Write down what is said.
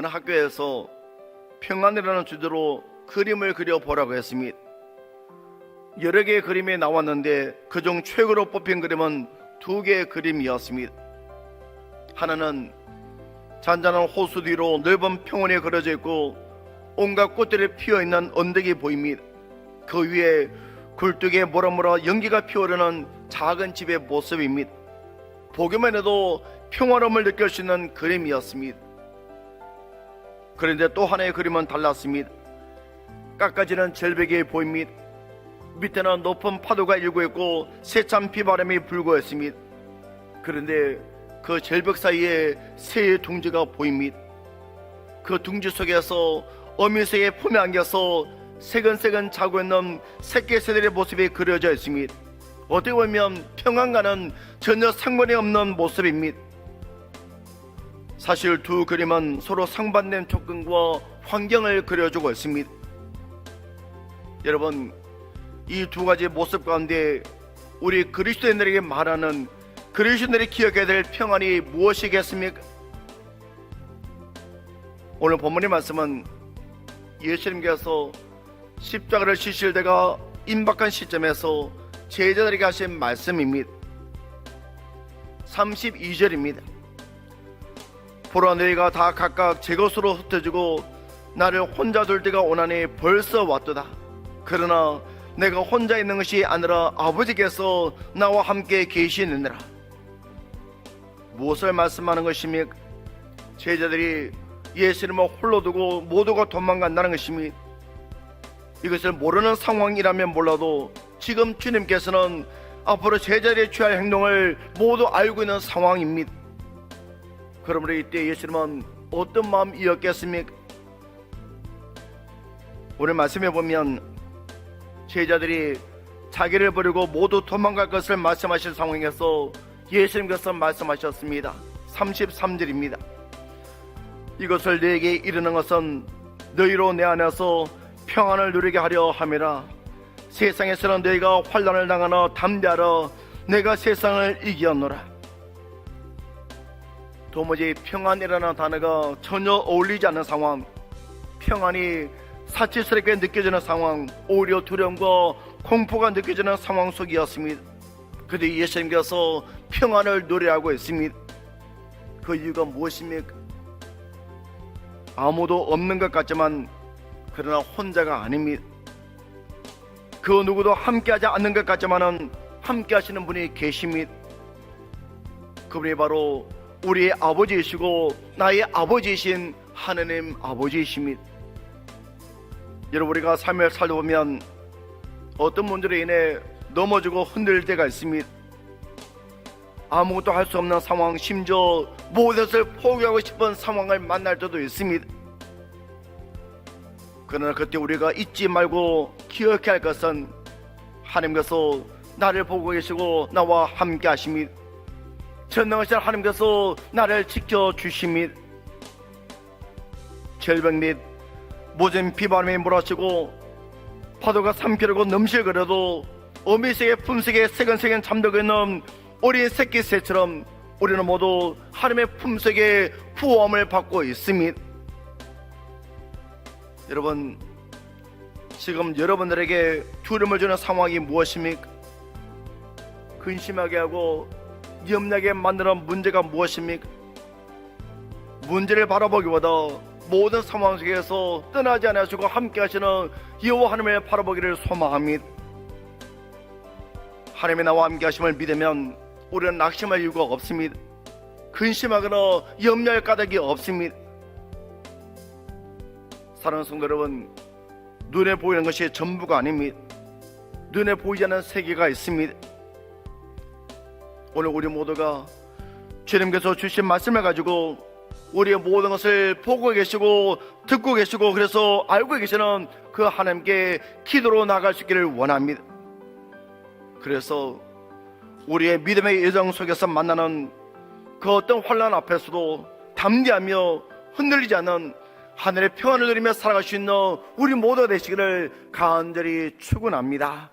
어느 학교에서 평안이라는 주제로 그림을 그려보라고 했습니다. 여러 개의 그림이 나왔는데 그중 최고로 뽑힌 그림은 두 개의 그림이었습니다. 하나는 잔잔한 호수 뒤로 넓은 평원이 그려져 있고 온갖 꽃들이 피어 있는 언덕이 보입니다. 그 위에 굴뚝에 모라모라 연기가 피어오르는 작은 집의 모습입니다. 보기만 해도 평화로움을 느낄 수 있는 그림이었습니다. 그런데 또 하나의 그림은 달랐습니다. 깎아지는 절벽이 보입니다. 밑에는 높은 파도가 일고 있고 세찬 비바람이 불고 있습니다. 그런데 그 절벽 사이에 새의 둥지가 보입니다. 그 둥지 속에서 어미새의 품에 안겨서 새근새근 자고 있는 새끼 새들의 모습이 그려져 있습니다. 어떻게 보면 평안과는 전혀 상관이 없는 모습입니다. 사실 두 그림은 서로 상반된 조건과 환경을 그려주고 있습니다. 여러분, 이 두 가지 모습 가운데 우리 그리스도인들에게 말하는 그리스도인들이 기억해야 될 평안이 무엇이겠습니까? 오늘 본문의 말씀은 예수님께서 십자가를 지실 때가 임박한 시점에서 제자들에게 하신 말씀입니다. 32절입니다. 보라 너희가 다 각각 제 것으로 흩어지고 나를 혼자 둘 때가 오나니 벌써 왔도다. 그러나 내가 혼자 있는 것이 아니라 아버지께서 나와 함께 계시느니라. 무엇을 말씀하는 것입니까? 제자들이 예수님을 홀로 두고 모두가 도망간다는 것입니다. 이것을 모르는 상황이라면 몰라도 지금 주님께서는 앞으로 제자들이 취할 행동을 모두 알고 있는 상황입니다. 그러므로 이때 예수님은 어떤 마음이었겠습니까? 오늘 말씀해 보면 제자들이 자기를 버리고 모두 도망갈 것을 말씀하실 상황에서 예수님께서 말씀하셨습니다. 33절입니다. 이것을 너에게 이르는 것은 너희로 내 안에서 평안을 누리게 하려 함이라. 세상에서는 너희가 환란을 당하나 담대하라. 내가 세상을 이기었노라. 도무지 평안이라는 단어가 전혀 어울리지 않는 상황, 평안이 사치스럽게 느껴지는 상황, 오히려 두려움과 공포가 느껴지는 상황 속이었습니다. 그때 예수님께서 평안을 노래하고 있습니다. 그 이유가 무엇입니까? 아무도 없는 것 같지만 그러나 혼자가 아닙니다. 그 누구도 함께하지 않는 것 같지만은 함께하시는 분이 계십니다. 그분이 바로 우리의 아버지이시고 나의 아버지이신 하느님 아버지이십니다. 여러분 우리가 삶을 살다 보면 어떤 문제로 인해 넘어지고 흔들릴 때가 있습니다. 아무것도 할 수 없는 상황, 심지어 모든 것을 포기하고 싶은 상황을 만날 때도 있습니다. 그러나 그때 우리가 잊지 말고 기억해야 할 것은 하나님께서 나를 보고 계시고 나와 함께 하십니다. 전능하신 하나님께서 나를 지켜주십니다. 절벽 및 모진 비바람이 몰아치고 파도가 삼키려고 넘실거려도 어미새의 품속에 새근새근 잠들고 있는 어린 새끼 새처럼 우리는 모두 하나님의 품속에 구원을 받고 있습니다. 여러분, 지금 여러분들에게 두려움을 주는 상황이 무엇입니까? 근심하게 하고 염려하게 만드는 문제가 무엇입니까? 문제를 바라보기보다 모든 상황 속에서 떠나지 않으시고 함께 하시는 여호와 하나님을 바라보기를 소망합니다. 하나님의 나와 함께 하심을 믿으면 우리는 낙심할 이유가 없습니다. 근심하거나 염려할 까닭이 없습니다. 사랑하는 성도 여러분, 눈에 보이는 것이 전부가 아닙니다. 눈에 보이지 않는 세계가 있습니다. 오늘 우리 모두가 주님께서 주신 말씀을 가지고 우리의 모든 것을 보고 계시고 듣고 계시고 그래서 알고 계시는 그 하나님께 기도로 나갈 수 있기를 원합니다. 그래서 우리의 믿음의 여정 속에서 만나는 그 어떤 환란 앞에서도 담대하며 흔들리지 않는 하늘의 평안을 누리며 살아갈 수 있는 우리 모두가 되시기를 간절히 축원합니다.